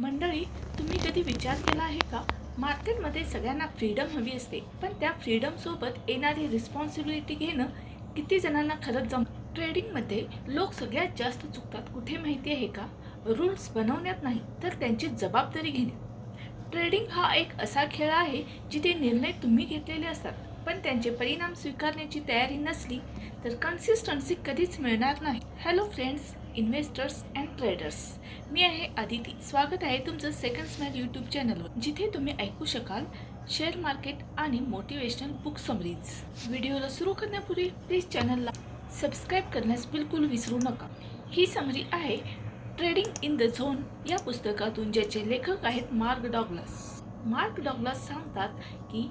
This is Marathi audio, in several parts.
मंडळी तुम्ही कधी विचार केला आहे का? मार्केटमध्ये सगळ्यांना फ्रीडम हवी असते पण त्या फ्रीडमसोबत येणारी रिस्पॉन्सिबिलिटी घेणं किती जणांना खरंच जम ट्रेडिंगमध्ये लोक सगळ्यात जास्त चुकतात कुठे माहिती आहे का? रूल्स बनवण्यात नाही तर त्यांची जबाबदारी घेणे. ट्रेडिंग हा एक असा खेळ आहे जिथे निर्णय तुम्ही घेतलेले असतात पण त्यांचे परिणाम स्वीकारण्याची तयारी नसली तर कन्सिस्टन्सी कधीच मिळणार नाही. Hello friends investors and traders मी आहे आदिती. स्वागत आहे तुमचं सेकंड स्मॅल यूट्यूब चॅनलवर जिथे तुम्ही ऐकू शकाल शेअर मार्केट आणि मोटिवेशनल बुक समरीज व्हिडिओला सुरू करण्यापूर्वी प्लीज चॅनलला सबस्क्राईब करण्यास बिलकुल विसरू नका. ही समरी आहे ट्रेडिंग इन द झोन या पुस्तकातून ज्याचे लेखक आहेत मार्क डॉग्लास मार्क डॉग्लास सांगतात की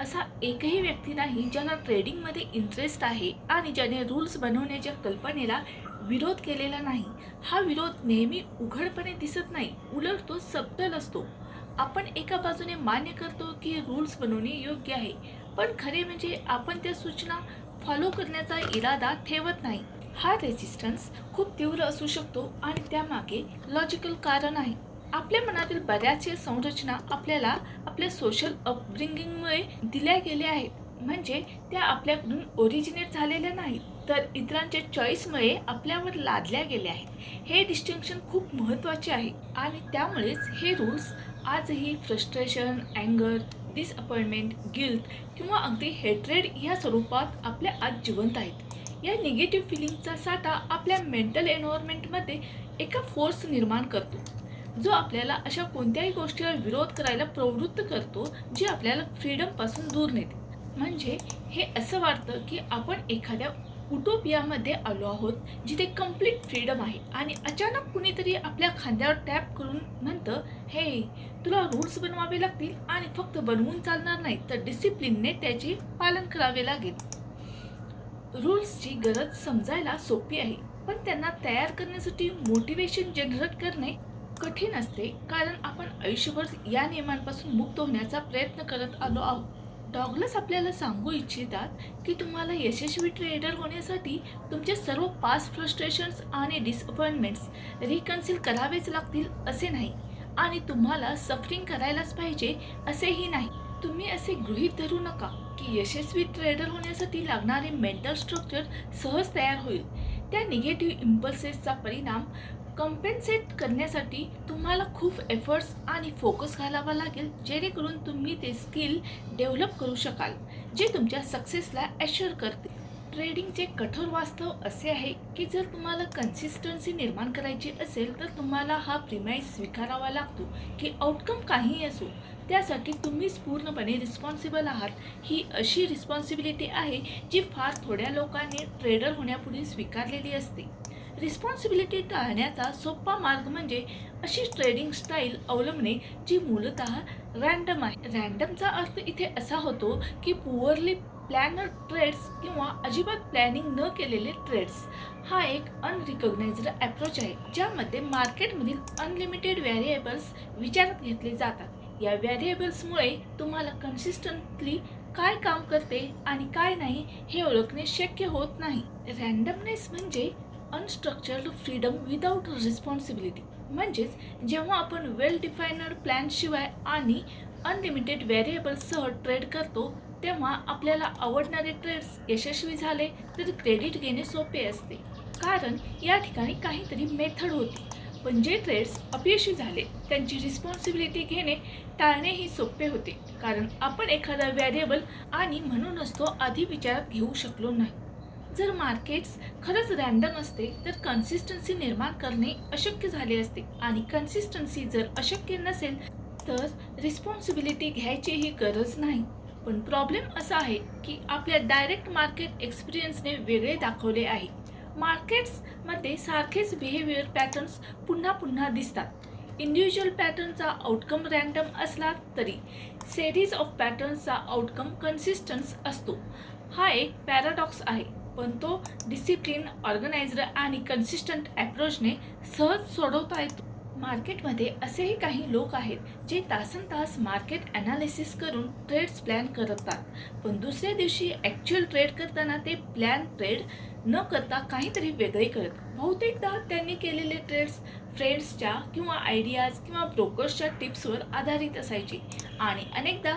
असा एकही व्यक्ती नाही ज्याला ट्रेडिंगमध्ये इंटरेस्ट आहे आणि ज्याने रूल्स बनवण्याच्या कल्पनेला विरोध केलेला नाही. हा विरोध नेहमी उघडपणे दिसत नाही. उलट तो सबटल असतो. आपण एका बाजूने मान्य करतो की रूल्स बनवणे योग्य आहे. पण खरे म्हणजे आपण त्या सूचना फॉलो करण्याचा इरादा ठेवत नाही. हा रेजिस्टन्स खूप तीव्र असू शकतो आणि त्यामागे लॉजिकल कारण आहे. आपल्या मनातील बऱ्याचशा संरचना आपल्याला आपल्या सोशल अपब्रिंगिंगमुळे दिल्या गेल्या आहेत. म्हणजे त्या आपल्याकडून ओरिजिनेट झालेल्या नाहीत. तर इतरांच्या चॉईसमुळे आपल्यावर लादल्या गेल्या आहेत. हे डिस्टिंक्शन खूप महत्त्वाचे आहे आणि त्यामुळेच हे रूल्स आजही फ्रस्ट्रेशन अँगर डिसअपॉइंटमेंट गिल्ट किंवा अगदी हेट्रेड ह्या स्वरूपात आपल्या आत जिवंत आहेत. या निगेटिव्ह फिलिंगचा साठा आपल्या मेंटल एन्व्हायरमेंटमध्ये एका फोर्स निर्माण करतो. जो आपल्याला अशा कोणत्याही गोष्टीवर विरोध करायला प्रवृत्त करतो जे आपल्याला फ्रीडमपासून दूर नेते. म्हणजे हे असं वाटतं की आपण एखाद्या उटोपियामध्ये आलो आहोत जिथे कंप्लीट फ्रीडम आहे. आणि अचानक कुणीतरी आपल्या खांद्यावर टॅप करून म्हणतं हे तुला रूल्स बनवावे लागतील आणि फक्त बनवून चालणार नाही तर डिसिप्लिनने त्याचे पालन करावे लागेल. रूल्सची गरज समजायला सोपी आहे पण त्यांना तयार करण्यासाठी मोटिवेशन जनरेट करणे कठीण असते कारण आपण आयुष्यभर या नियमांपासून मुक्त होण्याचा प्रयत्न करत आलो आहोत. डॉगलस आपल्याला सांगू इच्छितात की तुम्हाला यशस्वी ट्रेडर होण्यासाठी तुमचे सर्व पास फ्रस्ट्रेशन्स आणि डिसअपॉइंटमेंट्स रिकन्सिल करावेच लागतील असे नाही. आणि तुम्हाला सफरिंग करायलाच पाहिजे असेही नाही. तुम्ही असे गृहीत धरू नका की यशस्वी ट्रेडर होण्यासाठी लागणारे मेंटल स्ट्रक्चर सहज तयार होईल. त्या निगेटिव्ह इम्पल्सेसचा परिणाम कम्पेन्सेट करण्यासाठी तुम्हाला खूप एफर्ट्स आणि फोकस घालावा लागेल जेणेकरून तुम्ही ते स्किल डेव्हलप करू शकाल जे तुमच्या सक्सेसला ॲश्युअर करते. ट्रेडिंगचे कठोर वास्तव असे आहे की जर तुम्हाला कन्सिस्टन्सी निर्माण करायची असेल तर तुम्हाला हा प्रिमाईज स्वीकारावा लागतो की आउटकम काहीही असो त्यासाठी तुम्हीच पूर्णपणे रिस्पॉन्सिबल आहात. ही अशी रिस्पॉन्सिबिलिटी आहे जी फार थोड्या लोकांनी ट्रेडर होण्यापूर्वी स्वीकारलेली असते. रिस्पॉन्सिबिलिटी टाळण्याचा सोपा मार्ग म्हणजे अशी ट्रेडिंग स्टाईल अवलंबणे जी मूलत रँडम आहे. रँडमचा अर्थ इथे असा होतो की पुअरली प्लॅनर ट्रेड्स किंवा अजिबात प्लॅनिंग न केलेले ट्रेड्स हा एक अनरिकग्नाइज्ड अप्रोच आहे ज्यामध्ये मार्केटमधील अनलिमिटेड व्हॅरिएबल्स विचारात घेतले जातात. या व्हॅरिएबल्समुळे तुम्हाला कन्सिस्टंटली काय काम करते आणि काय नाही हे ओळखणे शक्य होत नाही. रँडमनेस म्हणजे अनस्ट्रक्चर्ड फ्रीडम विदाऊट रिस्पॉन्सिबिलिटी म्हणजेच जेव्हा आपण वेल डिफायनड प्लॅनशिवाय आणि अनलिमिटेड व्हेरिएबल्ससह ट्रेड करतो तेव्हा आपल्याला आवडणारे ट्रेड्स यशस्वी झाले तर क्रेडिट घेणे सोपे असते. कारण या ठिकाणी काहीतरी मेथड होती. पण जे ट्रेड्स अपयशी झाले त्यांची रिस्पॉन्सिबिलिटी घेणे टाळणेही सोपे होते. कारण आपण एखादा व्हेरिएबल आणि म्हणूनच तो आधी विचारात घेऊ शकलो नाही. जर मार्केट्स खरंच रँडम असते तर कन्सिस्टन्सी निर्माण करणे अशक्य झाले असते. आणि कन्सिस्टन्सी जर अशक्य नसेल तर रिस्पॉन्सिबिलिटी घ्यायचीही गरज नाही. पण प्रॉब्लेम असा आहे की आपल्या डायरेक्ट मार्केट एक्सपिरियन्सने वेगळे दाखवले आहे. मार्केट्समध्ये सारखेच बिहेवियर पॅटर्न्स पुन्हा पुन्हा दिसतात. इंडिव्हिज्युअल पॅटर्नचा आउटकम रँडम असला तरी सेरीज ऑफ पॅटर्न्सचा आउटकम कन्सिस्टन्स असतो. हा एक पॅराडॉक्स आहे. पण तो डिसिप्लिन ऑर्गनाइज्ड आणि कन्सिस्टंट अप्रोचने सहज सोडवता येतो. मार्केटमध्ये असेही काही लोक आहेत जे तासन तास मार्केट ॲनालिसिस करून ट्रेड्स प्लॅन करतात. पण दुसऱ्या दिवशी ॲक्च्युअल ट्रेड करताना ते प्लॅन ट्रेड न करता काहीतरी वेगळे करत. बहुतेकदा त्यांनी केलेले ट्रेड्स फ्रेंड्सच्या किंवा आयडियाज किंवा ब्रोकर्सच्या टिप्सवर आधारित असायचे. आणि अनेकदा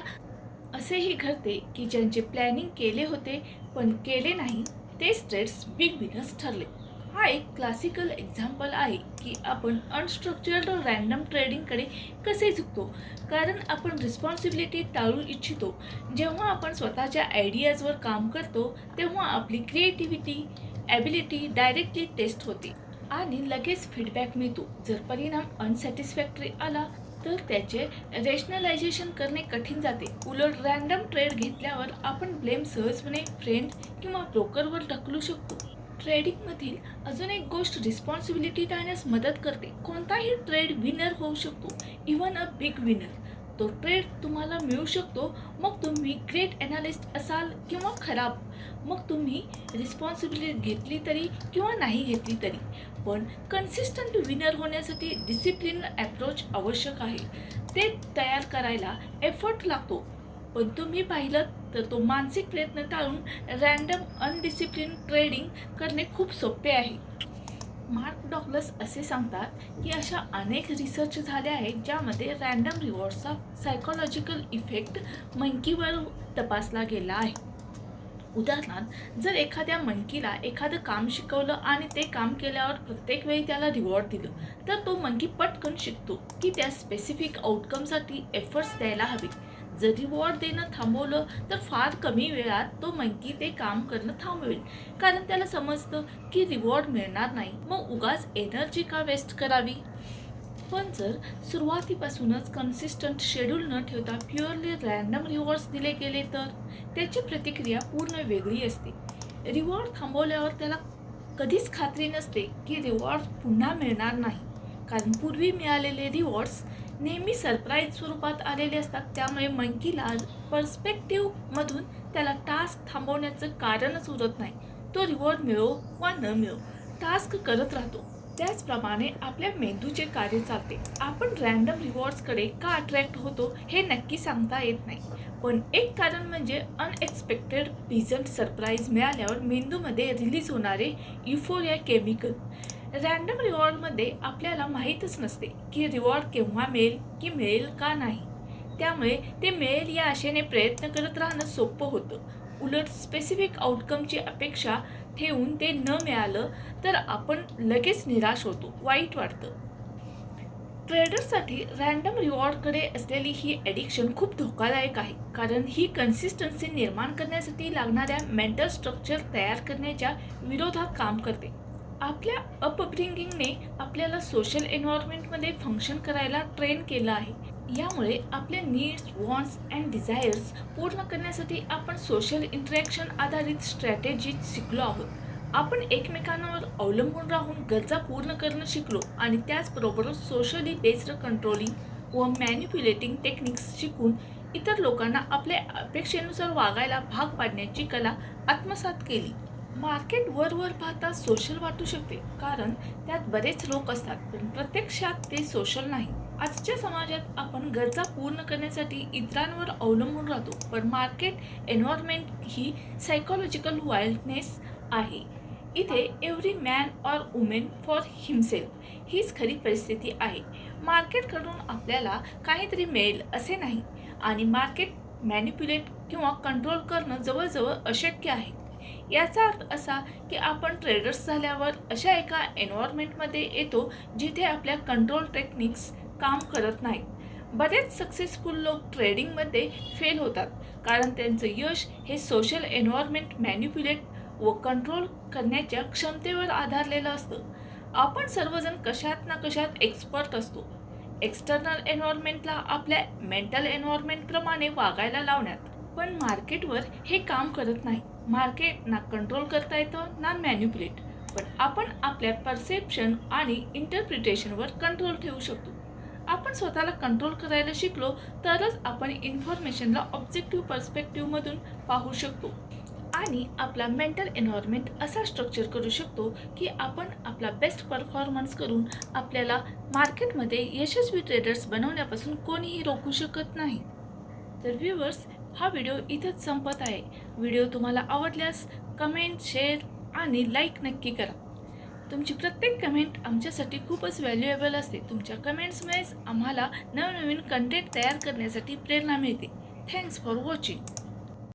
असेही घडते की ज्यांचे प्लॅनिंग केले होते पण केले नाही ते ट्रेड्स बिग विनर्स ठरले. हा एक क्लासिकल एक्झाम्पल आहे की आपण अनस्ट्रक्चर्ड रँडम ट्रेडिंगकडे कसे झुकतो. कारण आपण रिस्पॉन्सिबिलिटी टाळू इच्छितो. जेव्हा आपण स्वतःच्या आयडियाजवर काम करतो तेव्हा आपली क्रिएटिव्हिटी ॲबिलिटी डायरेक्टली टेस्ट होते. आणि लगेच फीडबॅक मिळतो. जर परिणाम अनसॅटिस्फॅक्टरी आला तर त्याचे रेशनलायझेशन करणे कठीण जाते. उलट रँडम ट्रेड घेतल्यावर आपण ब्लेम सहजपणे फ्रेंड किंवा ब्रोकरवर ढकलू शकतो. ट्रेडिंगमधील अजून एक गोष्ट रिस्पॉन्सिबिलिटी टाळण्यास मदत करते. कोणताही ट्रेड विनर होऊ शकतो. इव्हन अ बिग विनर तो ट्रेड तुम्हाला मिळू शकतो. मग तुम्ही ग्रेट ॲनालिस्ट असाल किंवा खराब. मग तुम्ही रिस्पॉन्सिबिलिटी घेतली तरी किंवा नाही घेतली तरी. पण कन्सिस्टंट विनर होण्यासाठी डिसिप्लिन ॲप्रोच आवश्यक आहे. ते तयार करायला एफर्ट लागतो. पण तुम्ही पाहिलं तर तो मानसिक प्रयत्न टाळून रँडम अनडिसिप्लिन ट्रेडिंग करणे खूप सोपे आहे. मार्क डॉगलस असे सांगतात की अशा अनेक रिसर्च झाले आहेत ज्यामध्ये रँडम रिवॉर्ड्सचा सायकोलॉजिकल इफेक्ट मंकीवर तपासला गेला आहे. उदाहरणार्थ जर एखाद्या मंकीला एखादं काम शिकवलं आणि ते काम केल्यावर प्रत्येक वेळी त्याला रिवॉर्ड दिलं तर तो मंकी पटकन शिकतो की त्या स्पेसिफिक आउटकमसाठी एफर्ट्स द्यायला हवे. जर रिवॉर्ड देणं थांबवलं तर फार कमी वेळात तो मंकी ते काम करणं थांबवेल. कारण त्याला समजतं की रिवॉर्ड मिळणार नाही. मग उगाच एनर्जी का वेस्ट करावी? पण जर सुरुवातीपासूनच कन्सिस्टंट शेड्यूल न ठेवता प्युअरली रँडम रिवॉर्ड्स दिले गेले तर? त्याची प्रतिक्रिया पूर्ण वेगळी असते. रिवॉर्ड थांबवल्यावर त्याला कधीच खात्री नसते की रिवॉर्ड पुन्हा मिळणार नाही. कारण पूर्वी मिळालेले रिवॉर्ड्स नेहमी सरप्राईज स्वरूपात आलेले असतात. त्यामुळे मंकीला पर्स्पेक्टिव्हमधून त्याला टास्क थांबवण्याचं कारणच उरत नाही. तो रिवॉर्ड मिळो वा न मिळो टास्क करत राहतो. त्याचप्रमाणे आपल्या मेंदूचे कार्य चालते. आपण रँडम रिवॉर्ड्सकडे का अट्रॅक्ट होतो हे नक्की सांगता येत नाही. पण एक कारण म्हणजे अनएक्सपेक्टेड प्लिझंट सरप्राईज मिळाल्यावर मेंदूमध्ये रिलीज होणारे युफोरिया केमिकल रँडम रिवॉर्डमध्ये आपल्याला माहीतच नसते की रिवॉर्ड केव्हा मिळेल की मिळेल का नाही. त्यामुळे ते मिळेल या आशेने प्रयत्न करत राहणं सोपं होतं. उलट स्पेसिफिक आउटकमची अपेक्षा ठेवून ते न मिळालं तर आपण लगेच निराश होतो वाईट वाटतं. ट्रेडरसाठी रँडम रिवॉर्डकडे असलेली ही ॲडिक्शन खूप धोकादायक आहे. कारण ही कन्सिस्टन्सी निर्माण करण्यासाठी लागणाऱ्या मेंटल स्ट्रक्चर तयार करण्याच्या विरोधात काम करते. आपल्या अपब्रिंगिंगने आपल्याला सोशल एन्व्हायरमेंटमध्ये फंक्शन करायला ट्रेन केलं आहे. यामुळे आपले नीड्स वॉन्ट्स अँड डिझायर्स पूर्ण करण्यासाठी आपण सोशल इंटरॅक्शन आधारित स्ट्रॅटेजी शिकलो आहोत. आपण एकमेकांवर अवलंबून राहून गरजा पूर्ण करणं शिकलो आणि त्याचबरोबर सोशली बेस्ड कंट्रोलिंग व मॅन्युप्युलेटिंग टेक्निक्स शिकून इतर लोकांना आपल्या अपेक्षेनुसार वागायला भाग पाडण्याची कला आत्मसात केली. मार्केट वरवर पाहता सोशल वाटू शकते कारण त्यात बरेच लोक असतात पण प्रत्यक्षात ते सोशल नाही. आजच्या समाजात आपण गरजा पूर्ण करण्यासाठी इतरांवर अवलंबून राहतो पण मार्केट एन्व्हायरमेंट ही सायकोलॉजिकल वाईल्डनेस आहे. इथे every man or women for himself हीच खरी परिस्थिती आहे. मार्केटकडून आपल्याला काहीतरी मिळेल असे नाही आणि मार्केट मॅन्युप्युलेट किंवा कंट्रोल करणं जवळजवळ अशक्य आहे. याचा अर्थ असा की आपण ट्रेडर्स झाल्यावर अशा एका एन्व्हायरमेंटमध्ये येतो जिथे आपल्या कंट्रोल टेक्निक्स काम करत नाहीत. बरेच सक्सेसफुल लोक ट्रेडिंगमध्ये फेल होतात. कारण त्यांचं यश हे सोशल एन्व्हायरमेंट मॅन्युप्युलेट व कंट्रोल करण्याच्या क्षमतेवर आधारलेलं असतं. आपण सर्वजण कशात ना कशात एक्सपर्ट असतो. एक्सटर्नल एन्व्हायरमेंटला आपल्या मेंटल एन्व्हायरमेंटप्रमाणे वागायला लावण्यात. पण मार्केटवर हे काम करत नाही. मार्केट ना कंट्रोल करता येतं ना मॅन्युप्युलेट पण आपण आपल्या परसेप्शन आणि इंटरप्रिटेशनवर कंट्रोल ठेवू शकतो. आपण स्वतःला कंट्रोल करायला शिकलो तरच आपण इन्फॉर्मेशनला ऑब्जेक्टिव्ह पर्स्पेक्टिव्हमधून पाहू शकतो. आणि आपला मेंटल एन्व्हायरमेंट असा स्ट्रक्चर करू शकतो की आपण आपला बेस्ट परफॉर्मन्स करून आपल्याला मार्केटमध्ये यशस्वी ट्रेडर्स बनवण्यापासून कोणीही रोखू शकत नाही. तर व्ह्युअर्स हा व्हिडिओ इथंच संपत आहे. व्हिडिओ तुम्हाला आवडल्यास कमेंट शेअर आणि लाईक नक्की करा. तुमची प्रत्येक कमेंट आमच्यासाठी खूपच व्हॅल्युएबल असते. तुमच्या कमेंट्समुळेच आम्हाला नवनवीन कंटेंट तयार करण्यासाठी प्रेरणा मिळते. Thanks for watching